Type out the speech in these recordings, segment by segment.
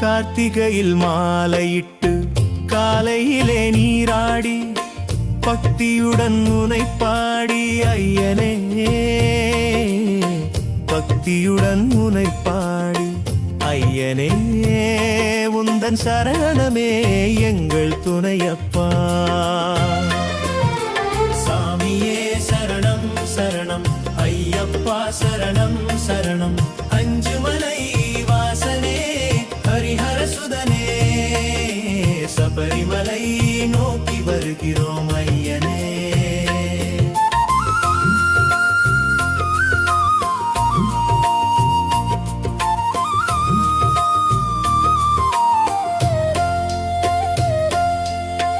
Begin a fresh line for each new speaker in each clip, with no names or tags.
கார்த்திகையில் மாலையிட்டு காலையிலே நீராடி பக்தியுடன் உனை பாடி ஐயனே. பக்தியுடன் உனை பாடி ஐயனே. உந்தன் சரணமே எங்கள் துணையப்பா. சாமியே சரணம் சரணம். ஐயப்பா சரணம் சரணம். இருக்கிறோம் ஐயனே.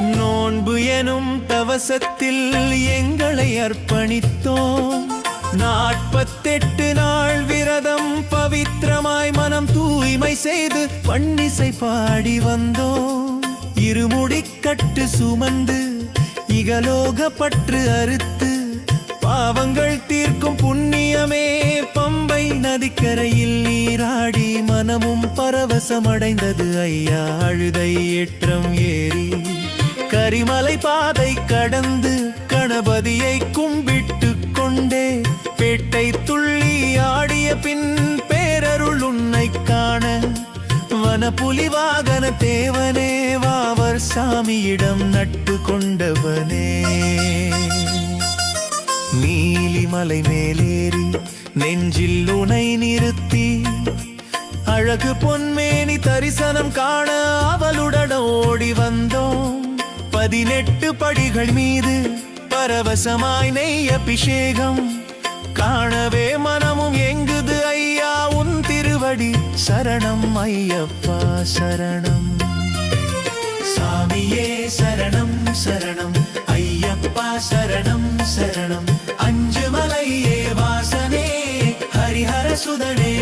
நோன்பு எனும் தவசத்தில் எங்களை அர்ப்பணித்தோம். நாற்பத்தெட்டு நாள் விரதம் பவித்திரமாய் மனம் தூய்மை செய்து பண்ணிசை பாடி வந்தோம். இருமுடிக்கட்டு சுமந்து இகலோக பற்று அறுத்து பாவங்கள் தீர்க்கும் புண்ணியமே. பம்பை நதிக்கரையில் நீராடி மனமும் பரவசமடைந்தது. ஐயா அழுதை ஏற்றம் ஏறி கரிமலை பாதை கடந்து கணபதியை கும்பிட்டு கொண்டே பேட்டை துள்ளி ஆடிய பின் பேரருள் உன்னை காண வனப்புலி வாகன தேவனே. சாமியிடம் நட்டு கொண்டவனே. நீலிமலை மேலேறி நெஞ்சில் உனை நிறுத்தி அழகு பொன்மேனி தரிசனம் காண அவளுடன் ஓடி வந்தோம். பதினெட்டு படிகள் மீது பரவசமாய் நெய் அபிஷேகம். காணவே மனமும் எங்குது ஐயா உன் திருவடி சரணம் ஐயப்பா சரணம். சாமியே சரணம் சரணம். ஐயப்பா சரணம் சரணம். அஞ்சு மலையே வாசனே ஹரிஹர சுதனே.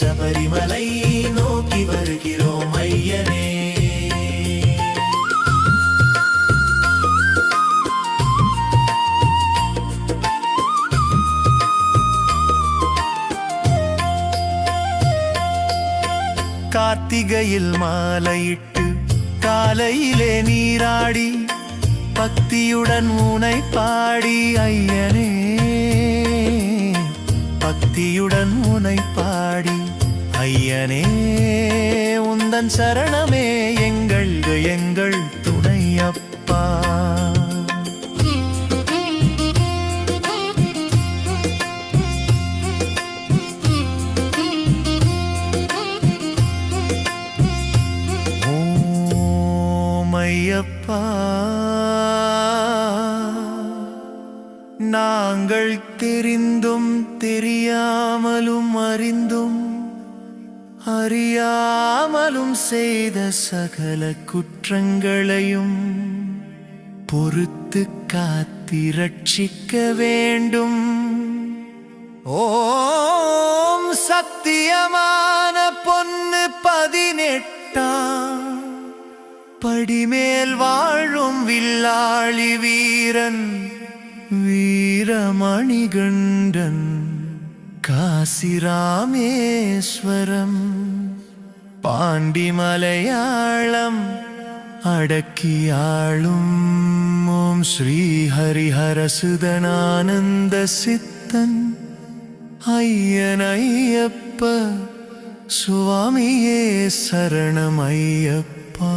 சபரிமலை நோக்கி வருகிறோம் ஐயனே. கார்த்திகையில் மாலையிட்டு காலையிலே நீராடி பக்தியுடன் உனை பாடி ஐயனே. பக்தியுடன் உனை பாடி ஐயனே. உந்தன் சரணமே. ஐயப்பா நாங்கள் தெரிந்தும் தெரியாமலும் அறிந்தும் அறியாமலும் செய்த சகல குற்றங்களையும் பொறுத்து காத்தி ரட்சிக்க வேண்டும். ஓம் சத்தியமா படிமேல் வாழும் வில்லாளி வீரன் வீரமணிகண்டன் காசிராமேஸ்வரம். பாண்டி மலையாளம் அடக்கியாளும் ஓம் ஸ்ரீஹரிஹரசுதனானந்த சித்தன் ஐயன் ஐயப்ப சுவாமியே சரணம் ஐயப்பா